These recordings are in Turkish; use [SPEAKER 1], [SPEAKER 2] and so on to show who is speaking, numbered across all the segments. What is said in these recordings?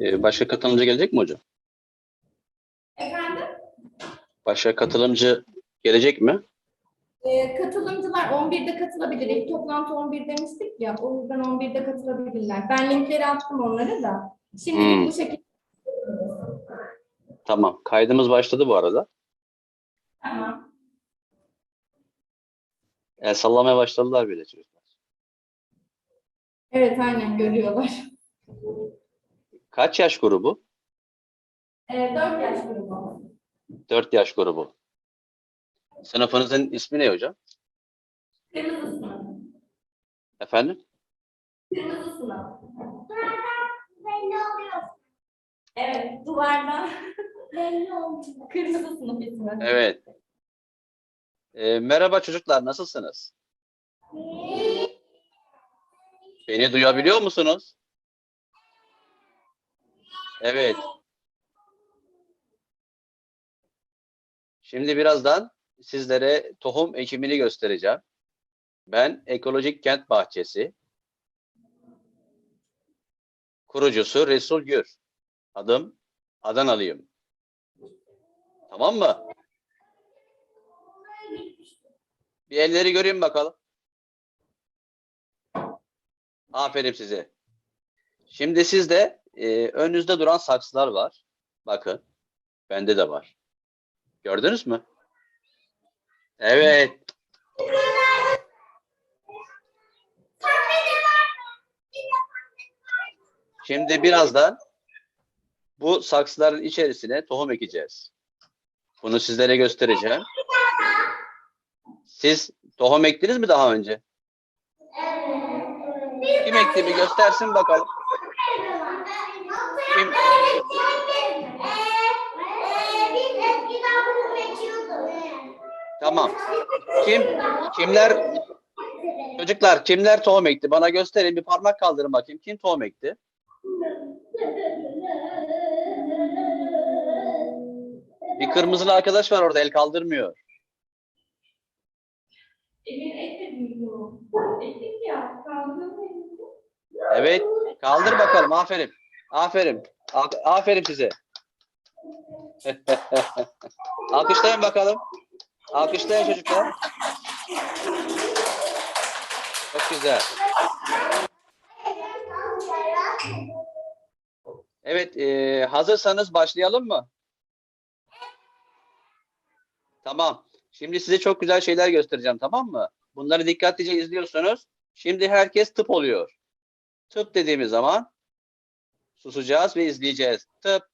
[SPEAKER 1] Ee, başka katılımcı gelecek mi hocam?
[SPEAKER 2] Efendim?
[SPEAKER 1] Başka katılımcı gelecek mi?
[SPEAKER 2] Ee, katılımcılar 11'de katılabilir. İlk toplantı 11 demiştik ya. O yüzden 11'de katılabilirler. Ben linkleri attım onlara da. Şimdi
[SPEAKER 1] Hmm.
[SPEAKER 2] bu şekilde.
[SPEAKER 1] Tamam. Kaydımız başladı bu arada.
[SPEAKER 2] Tamam.
[SPEAKER 1] El sallamaya başladılar bile çocuklar.
[SPEAKER 2] Evet aynen görüyorlar.
[SPEAKER 1] Kaç yaş grubu?
[SPEAKER 2] Ee, 4 yaş grubu.
[SPEAKER 1] 4 yaş grubu. Sınıfınızın ismi ne hocam?
[SPEAKER 2] Kırmızı sınıf.
[SPEAKER 1] Efendim?
[SPEAKER 2] Kırmızı sınıf. Belli oluyor. Evet duvarda. Belli oluyor. Kırmızı sınıf ismi.
[SPEAKER 1] Evet. Ee, merhaba çocuklar, nasılsınız? Beni duyabiliyor musunuz? Evet. Şimdi birazdan sizlere tohum ekimini göstereceğim. Ben Ekolojik Kent Bahçesi kurucusu Resul Gür. Adım Adanalıyım. Tamam mı? Bir elleri göreyim bakalım. Aferin size. Şimdi sizde e, önünüzde duran saksılar var. Bakın. Bende de var. Gördünüz mü? Evet. Şimdi birazdan bu saksıların içerisine tohum ekeceğiz. Bunu sizlere göstereceğim. Siz tohum ektiniz mi daha önce? Kim ekti bir göstersin bakalım. Kim? Tamam. Kim? Kimler? Çocuklar kimler tohum ekti? Bana gösterin bir parmak kaldırın bakayım. Kim tohum ekti? Bir kırmızılı arkadaş var orada el kaldırmıyor.
[SPEAKER 2] Emir ekledin mi? Ekledik ya. Kaldırın mı?
[SPEAKER 1] Evet. Kaldır bakalım. Aferin. Aferin. Aferin size. Alkışlayın bakalım. Alkışlayın çocuklar. Çok güzel. Evet, e, hazırsanız başlayalım mı? Tamam. Şimdi size çok güzel şeyler göstereceğim, tamam mı? Bunları dikkatlice izliyorsunuz. Şimdi herkes tıp oluyor. Tıp dediğimiz zaman susacağız ve izleyeceğiz. Tıp.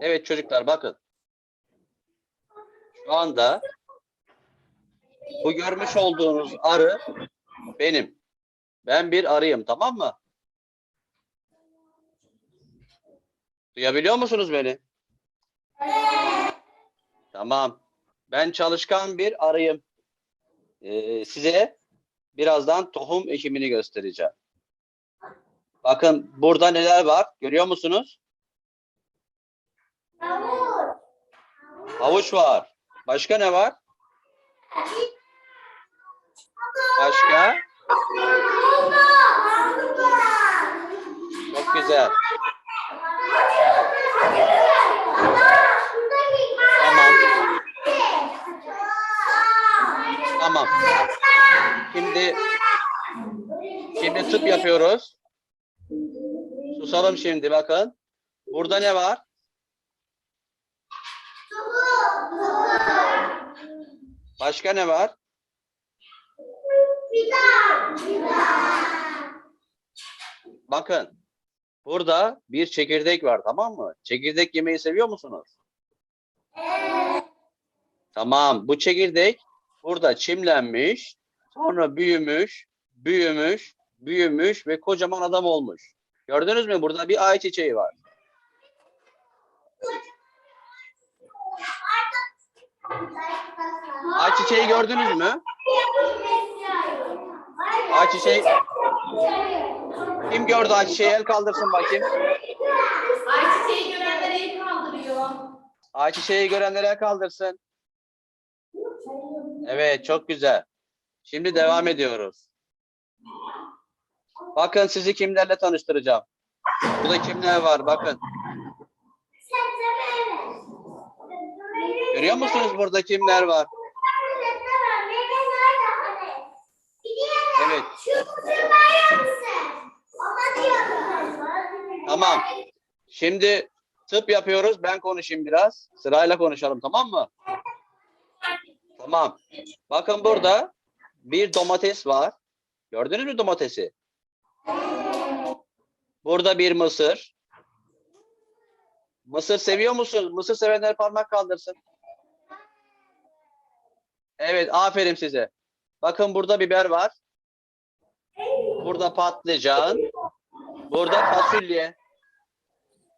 [SPEAKER 1] Evet çocuklar bakın. Şu anda bu görmüş olduğunuz arı benim. Ben bir arıyım tamam mı? Duyabiliyor musunuz beni? Tamam. Ben çalışkan bir arıyım. Ee, size birazdan tohum ekimini göstereceğim. Bakın burada neler var görüyor musunuz? Havuç var. Başka ne var? Başka? Çok güzel. Tamam. Tamam. Şimdi şimdi tıp yapıyoruz. Susalım şimdi bakın. Burada ne var? Başka ne var? Bakın. Burada bir çekirdek var tamam mı? Çekirdek yemeyi seviyor musunuz? Tamam. Bu çekirdek burada çimlenmiş, sonra büyümüş, büyümüş, büyümüş ve kocaman adam olmuş. Gördünüz mü? Burada bir ay çiçeği var. Ay çiçeği gördünüz mü? Ay çiçeği kim gördü ay çiçeği el kaldırsın bakayım.
[SPEAKER 2] Ayçiçeği görenler el kaldırıyor. On.
[SPEAKER 1] Ayçiçeği görenler el kaldırsın. Evet, çok güzel. Şimdi devam ediyoruz. Bakın sizi kimlerle tanıştıracağım. Burada kimler var? Bakın. Görüyor musunuz burada kimler var? Evet. Tamam. Şimdi tıp yapıyoruz. Ben konuşayım biraz. Sırayla konuşalım tamam mı? Tamam. Bakın burada bir domates var. Gördünüz mü domatesi? Burada bir mısır. Mısır seviyor musunuz? Mısır sevenler parmak kaldırsın. Evet, aferin size. Bakın burada biber var. Burada patlıcan. Burada fasulye.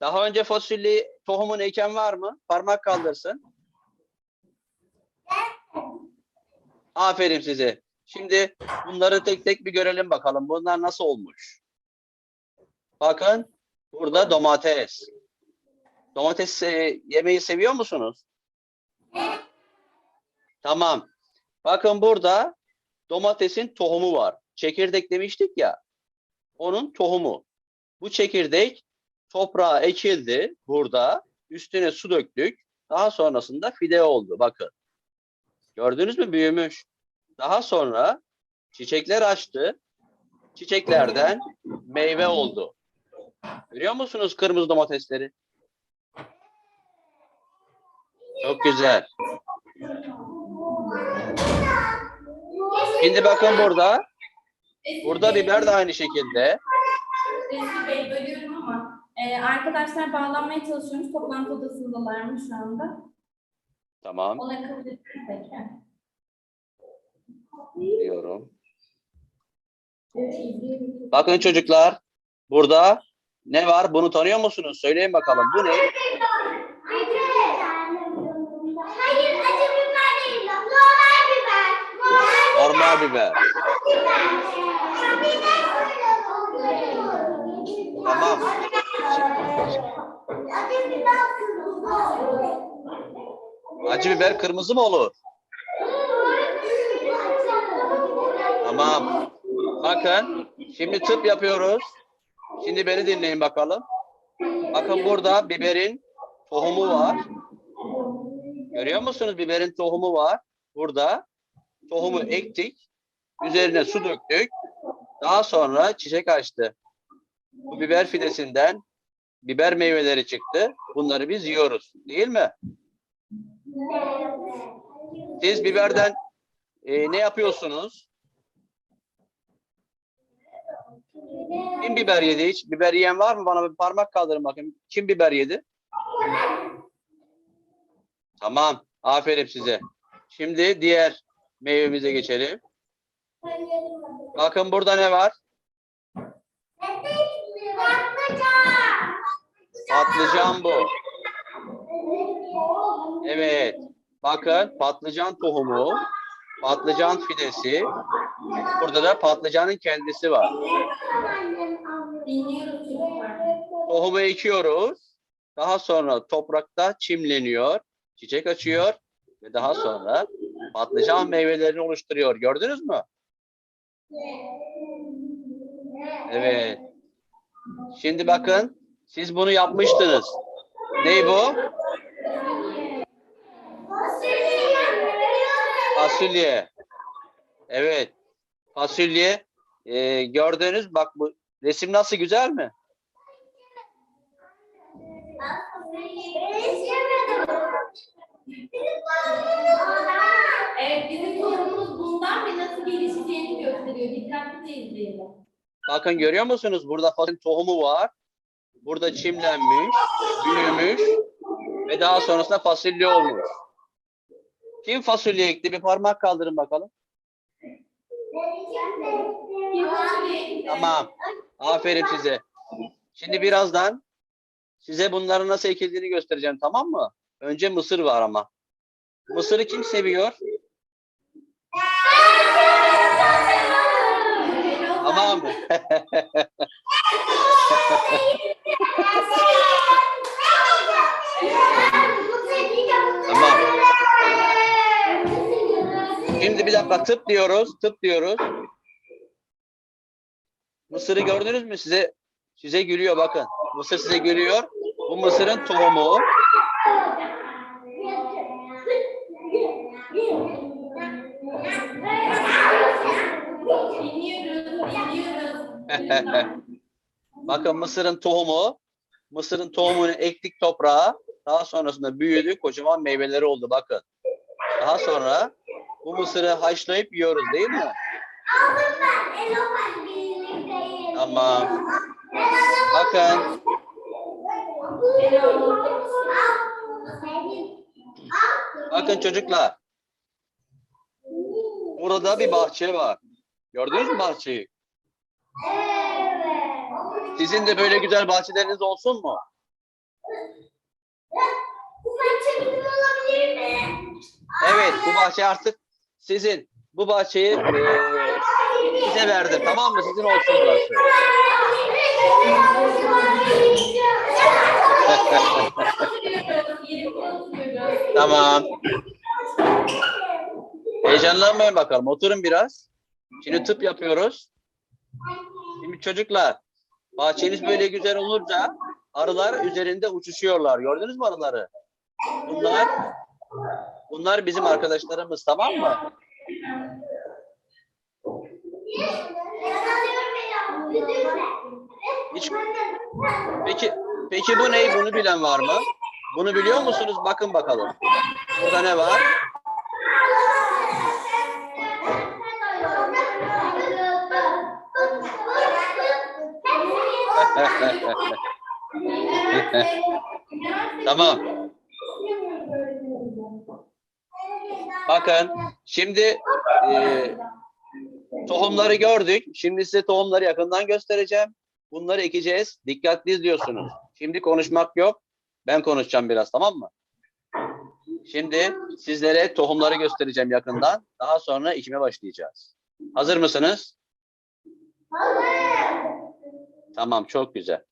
[SPEAKER 1] Daha önce fasulye tohumunu eken var mı? Parmak kaldırsın. Aferin size. Şimdi bunları tek tek bir görelim bakalım. Bunlar nasıl olmuş? Bakın burada domates. Domates e, yemeği seviyor musunuz? Tamam. Bakın burada domatesin tohumu var. Çekirdek demiştik ya. Onun tohumu. Bu çekirdek toprağa ekildi burada. Üstüne su döktük. Daha sonrasında fide oldu. Bakın. Gördünüz mü? Büyümüş. Daha sonra çiçekler açtı. Çiçeklerden meyve oldu. Görüyor musunuz kırmızı domatesleri? Çok güzel. Şimdi bakın burada. Burada biber de aynı şekilde.
[SPEAKER 2] Resul Bey bölüyorum ama e, arkadaşlar bağlanmaya çalışıyormuş. Toplantı odasındalarmış şu anda.
[SPEAKER 1] Tamam.
[SPEAKER 2] Ona kabul edin peki.
[SPEAKER 1] Diyorum. Bakın çocuklar. Burada ne var? Bunu tanıyor musunuz? Söyleyin bakalım. Bu ne?
[SPEAKER 3] Hayır, acı biber değil. Normal biber.
[SPEAKER 1] Normal biber. Tamam.
[SPEAKER 3] Acı biber kırmızı.
[SPEAKER 1] Acı biber kırmızı mı olur? Tamam. Bakın. Şimdi tıp yapıyoruz. Şimdi beni dinleyin bakalım. Bakın burada biberin tohumu var. Görüyor musunuz? Biberin tohumu var. Burada. Tohumu ektik. Üzerine su döktük. Daha sonra çiçek açtı. Bu biber fidesinden biber meyveleri çıktı. Bunları biz yiyoruz. Değil mi? Siz biberden e, ne yapıyorsunuz? Kim biber yedi hiç? Biber yiyen var mı? Bana bir parmak kaldırın bakayım. Kim biber yedi? Tamam. Aferin size. Şimdi diğer meyvemize geçelim. Bakın burada ne var? Patlıcan bu. Evet. Bakın patlıcan tohumu, patlıcan fidesi. Burada da patlıcanın kendisi var. Tohumu ekiyoruz. Daha sonra toprakta çimleniyor, çiçek açıyor ve daha sonra patlıcan meyvelerini oluşturuyor. Gördünüz mü? Evet. Şimdi bakın siz bunu yapmıştınız. Ney bu? Fasulye. Evet. Fasulye. Ee, gördünüz bak bu resim nasıl güzel mi?
[SPEAKER 2] Evet bizim sorumuz bundan ve nasıl gelişeceğini gösteriyor. Dikkatlice izleyelim.
[SPEAKER 1] Bakın görüyor musunuz? Burada fasulye tohumu var. Burada çimlenmiş, büyümüş ve daha sonrasında fasulye olmuş. Kim fasulye ekti? Bir parmak kaldırın bakalım. Tamam. Aferin size. Şimdi birazdan size bunların nasıl ekildiğini göstereceğim tamam mı? Önce mısır var ama. Mısırı kim seviyor? Tamam mı? bir dakika tıp diyoruz. Tıp diyoruz. Mısırı gördünüz mü? Size size gülüyor bakın. Mısır size gülüyor. Bu mısırın tohumu. Bakın mısırın tohumu. Mısırın tohumunu ektik toprağa. Daha sonrasında büyüdü. Kocaman meyveleri oldu bakın. Daha sonra bu mısırı haşlayıp yiyoruz değil mi?
[SPEAKER 3] Aldım ben. Elomen birlikteyim.
[SPEAKER 1] Tamam. Bakın. Bakın çocuklar. Burada bir bahçe var. Gördünüz mü bahçeyi?
[SPEAKER 3] Evet.
[SPEAKER 1] Sizin de böyle güzel bahçeleriniz olsun mu?
[SPEAKER 3] Bu maçı bizim olabilir mi?
[SPEAKER 1] Evet, bu bahçe artık sizin. Bu bahçeyi eee, size verdim. Tamam mı? Sizin olsun burası. Tamam. Heyecanlanmayın bakalım. Oturun biraz. Şimdi tıp yapıyoruz. Şimdi çocuklar, bahçeniz böyle güzel olunca arılar üzerinde uçuşuyorlar. Gördünüz mü arıları? Bunlar bunlar bizim arkadaşlarımız tamam mı? Hiç- Peki peki bu ne? Bunu bilen var mı? Bunu biliyor musunuz? Bakın bakalım. Burada ne var? Tamam. Bakın şimdi e, tohumları gördük. Şimdi size tohumları yakından göstereceğim. Bunları ekeceğiz. Dikkatli izliyorsunuz. Şimdi konuşmak yok. Ben konuşacağım biraz tamam mı? Şimdi sizlere tohumları göstereceğim yakından. Daha sonra ekime başlayacağız. Hazır mısınız? Tamam çok güzel.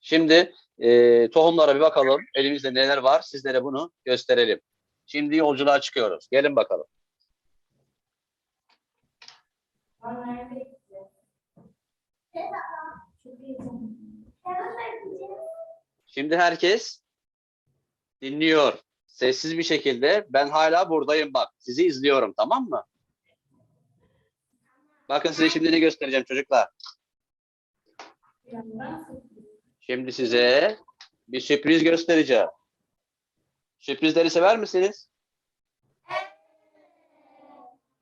[SPEAKER 1] Şimdi e, tohumlara bir bakalım. Elimizde neler var sizlere bunu gösterelim. Şimdi yolculuğa çıkıyoruz. Gelin bakalım. Şimdi herkes dinliyor. Sessiz bir şekilde ben hala buradayım bak. Sizi izliyorum tamam mı? Bakın size şimdi ne göstereceğim çocuklar. Şimdi size bir sürpriz göstereceğim. Sürprizleri sever misiniz?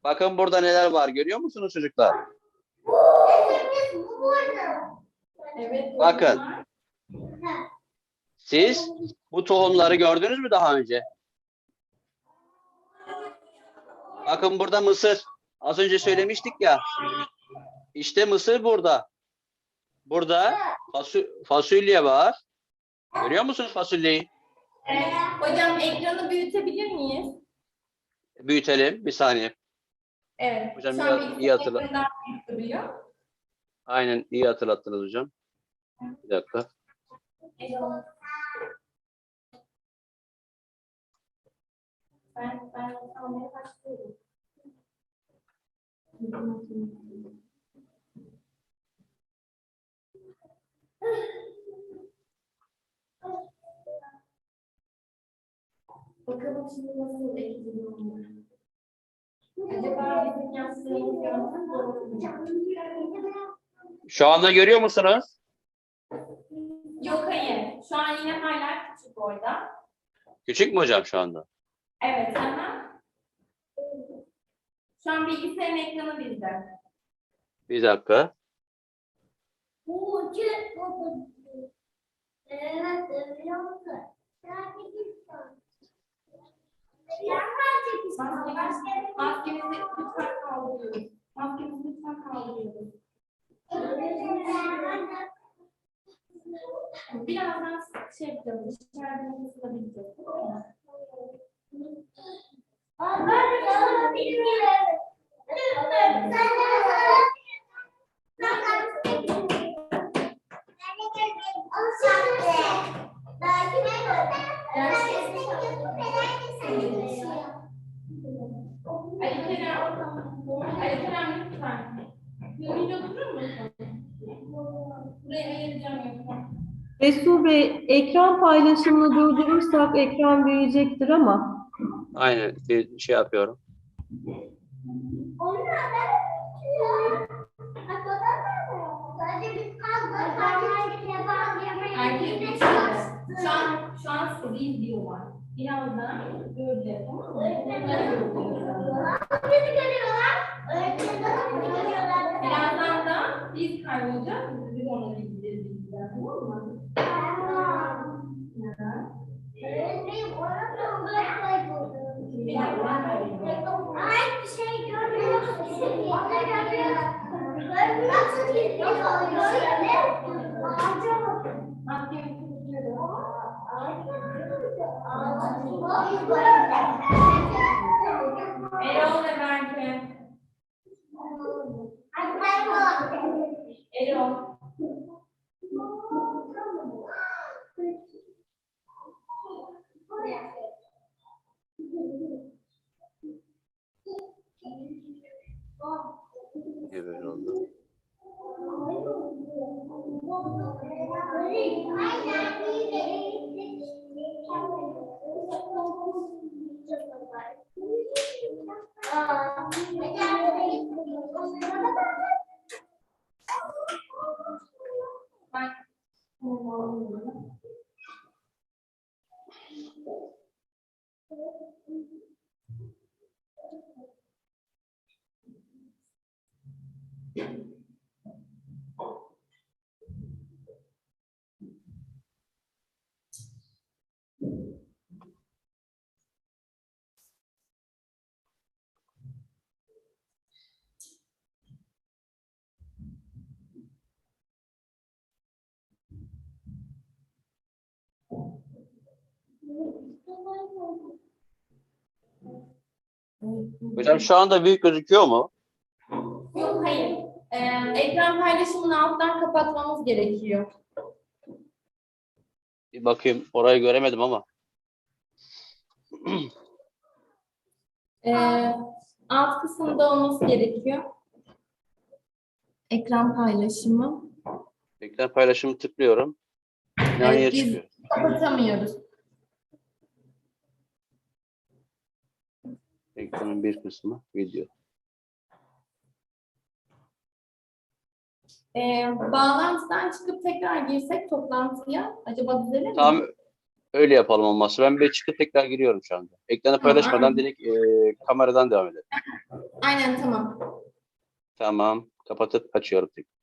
[SPEAKER 1] Bakın burada neler var görüyor musunuz çocuklar? Bakın. Siz bu tohumları gördünüz mü daha önce? Bakın burada mısır. Az önce söylemiştik ya. İşte mısır burada. Burada fasu- fasulye var. Görüyor musunuz fasulyeyi?
[SPEAKER 2] Evet. Hocam ekranı büyütebilir miyiz?
[SPEAKER 1] Büyütelim. Bir saniye.
[SPEAKER 2] Evet.
[SPEAKER 1] Hocam
[SPEAKER 2] Şu an
[SPEAKER 1] biraz
[SPEAKER 2] bilgisayar
[SPEAKER 1] iyi hatırla. Aynen iyi hatırlattınız hocam. Bir dakika.
[SPEAKER 2] Ben, ben almaya başlıyorum. Bakalım şimdi nasıl. Acaba bizim doğru mu?
[SPEAKER 1] Şu anda görüyor musunuz?
[SPEAKER 2] Yok hayır. Şu an yine hala küçük orada.
[SPEAKER 1] Küçük mü hocam şu anda?
[SPEAKER 2] Evet ama şu an bilgisayarın ekranı bizde.
[SPEAKER 1] Bir dakika.
[SPEAKER 3] Evet,
[SPEAKER 2] Maskemizi, maskemizi lütfen kaldırıyoruz. Maskemizi lütfen kaldırıyoruz. Birazdan şey yapacağız. Dışarıdan ısıtabileceğiz. tamam mı? Ali
[SPEAKER 4] Resul Bey, ekran paylaşımını durdurursak ekran büyüyecektir ama.
[SPEAKER 1] Aynen bir şey yapıyorum.
[SPEAKER 2] Şu an, şu an sizi izliyorlar. Birazdan göreceğiz tamam mı?
[SPEAKER 1] Thank you.
[SPEAKER 2] Bak.
[SPEAKER 1] Hocam şu anda büyük gözüküyor mu?
[SPEAKER 2] Yok hayır. Ee, ekran paylaşımını alttan kapatmamız gerekiyor.
[SPEAKER 1] Bir bakayım orayı göremedim ama.
[SPEAKER 2] Ee, alt kısımda olması gerekiyor. Ekran paylaşımı.
[SPEAKER 1] Ekran paylaşımı tıklıyorum. Aynı
[SPEAKER 2] Evet,
[SPEAKER 1] çıkıyor.
[SPEAKER 2] Kapatamıyoruz.
[SPEAKER 1] Ekranın bir kısmı video.
[SPEAKER 2] Ee, bağlantıdan çıkıp tekrar girsek toplantıya acaba düzelir mi?
[SPEAKER 1] Tamam. Öyle yapalım olmazsa. Ben bir çıkıp tekrar giriyorum şu anda. Ekranı paylaşmadan
[SPEAKER 2] aynen.
[SPEAKER 1] direkt e, kameradan devam edelim.
[SPEAKER 2] Aynen tamam.
[SPEAKER 1] Tamam. Kapatıp açıyorum tekrar.